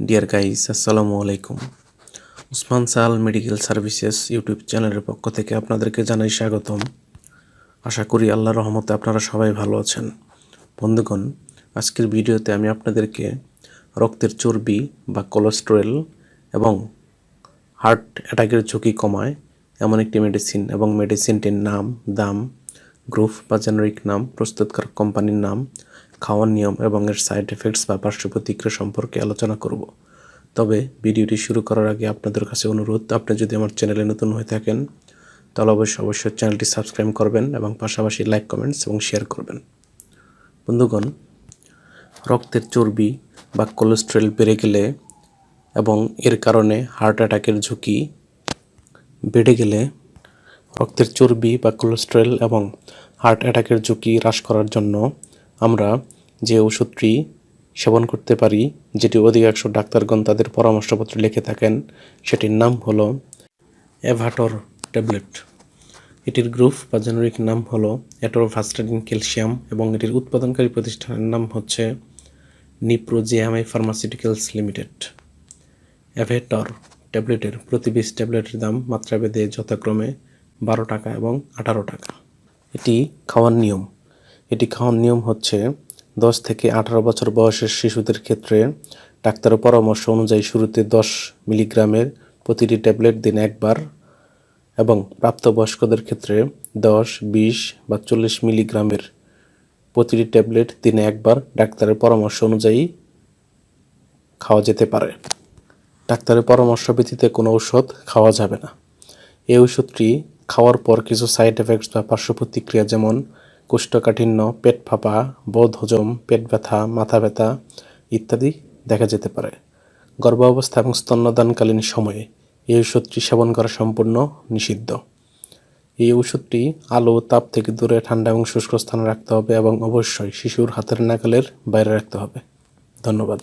Deer guys আসসালামু আলাইকুম উসমান সাল মেডিকেল সার্ভিসেস ইউটিউব চ্যানেলের পক্ষ থেকে আপনাদেরকে জানাই স্বাগতম। আশা করি আল্লাহর রহমতে আপনারা সবাই ভালো আছেন। বন্ধুগণ, আজকের ভিডিওতে আমি আপনাদেরকে রক্তের চর্বি বা কোলেস্টেরল এবং হার্ট অ্যাটাকের ঝুঁকি কমায় এমন একটি মেডিসিন এবং মেডিসিনটির নাম, দাম গ্রুপ বা জেনারিক নাম, প্রস্তুতকারক কোম্পানির নাম খাওয়ার নিয়ম এবং এর সাইড এফেক্টস বা পার্শ্ব প্রতিক্রিয়া সম্পর্কে আলোচনা করব। তবে ভিডিওটি শুরু করার আগে আপনাদের কাছে অনুরোধ, আপনি যদি আমার চ্যানেলে নতুন হয়ে থাকেন, তাহলে অবশ্যই অবশ্যই চ্যানেলটি সাবস্ক্রাইব করবেন এবং পাশাপাশি লাইক, কমেন্টস এবং শেয়ার করবেন। বন্ধুগণ, রক্তের চর্বি বা কোলেস্ট্রল বেড়ে গেলে এবং এর কারণে হার্ট অ্যাটাকের ঝুঁকি বেড়ে গেলে রক্তের চর্বি বা কোলেস্ট্রল এবং হার্ট অ্যাটাকের ঝুঁকি হ্রাস করার জন্য আমরা যে ওষুধটি সেবন করতে পারি, যেটি অধিকাংশ ডাক্তারগণ তাদের পরামর্শপত্রে লিখে থাকেন, সেটির নাম হলো এভাটর ট্যাবলেট। এটির গ্রুপ বা জেনারিক নাম হলো অ্যাটোরভাস্টাডিন ক্যালসিয়াম এবং এটির উৎপাদনকারী প্রতিষ্ঠানের নাম হচ্ছে নিপ্রোজিয়ামাই ফার্মাসিউটিক্যালস লিমিটেড। অ্যাভেটর ট্যাবলেটের প্রতি বিশ ট্যাবলেটের দাম মাত্রাভেদে যথাক্রমে বারো টাকা এবং আঠারো টাকা। এটি খাওয়ার নিয়ম। এটি খাওয়ার নিয়ম হচ্ছে দশ থেকে আঠারো বছর বয়সের শিশুদের ক্ষেত্রে ডাক্তারের পরামর্শ অনুযায়ী শুরুতে দশ মিলিগ্রামের প্রতিটি ট্যাবলেট দিন একবার এবং প্রাপ্তবয়স্কদের ক্ষেত্রে দশ, বিশ বা চল্লিশ মিলিগ্রামের প্রতিটি ট্যাবলেট দিনে একবার ডাক্তারের পরামর্শ অনুযায়ী খাওয়া যেতে পারে। ডাক্তারের পরামর্শ ব্যতীত কোনো ঔষধ খাওয়া যাবে না। এই ওষুধটি খাওয়ার পর কিছু সাইড এফেক্টস বা পার্শ্ব প্রতিক্রিয়া যেমন কোষ্ঠকাঠিন্য, পেট ফাঁপা বোধ হজম, পেট ব্যথা, মাথা ব্যথা ইত্যাদি দেখা যেতে পারে। গর্ভাবস্থা এবং স্তন্যদানকালীন সময়ে এই ওষুধটি সেবন করা সম্পূর্ণ নিষিদ্ধ। এই ওষুধটি আলো, তাপ থেকে দূরে ঠান্ডা এবং শুষ্ক স্থানে রাখতে হবে এবং অবশ্যই শিশুর হাতের নাগালের বাইরে রাখতে হবে। ধন্যবাদ।